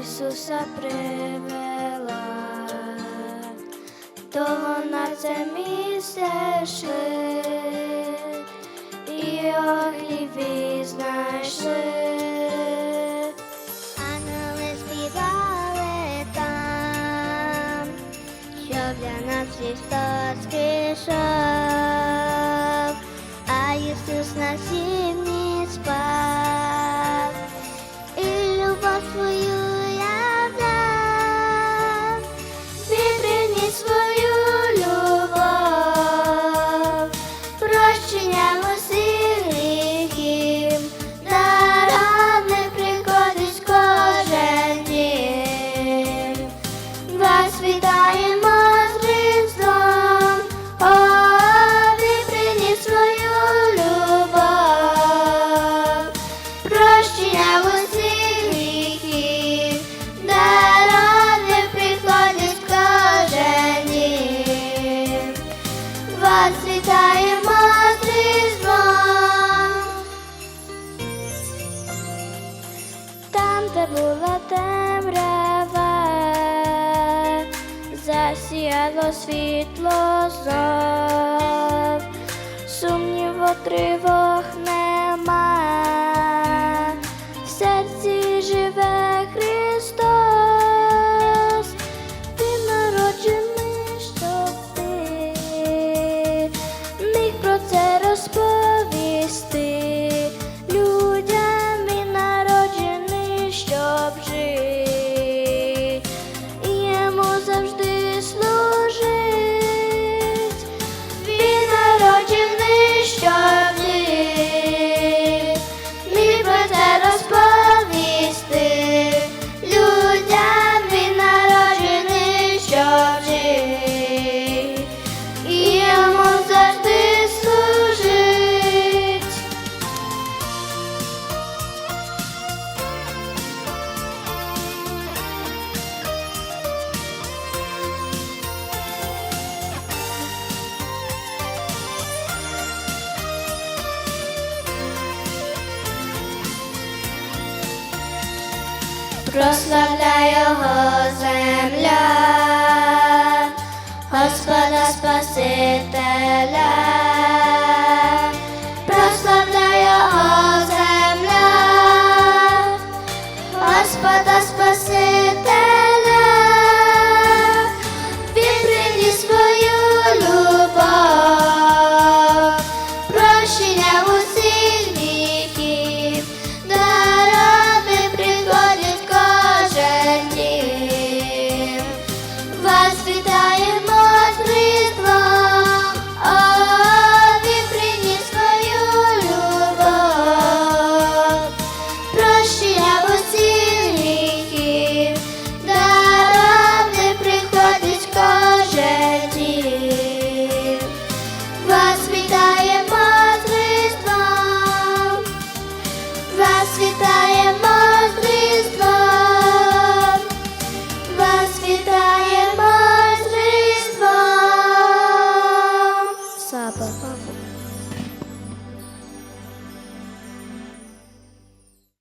Ісуса привела, то на це місце шив, і огліві знайшли. Ангели співали там, що для нас Христос кишав. вітає мати з Там, де була темрява, засіяло світло зор. dobrze. прославляй його земля, Господа Спасителя.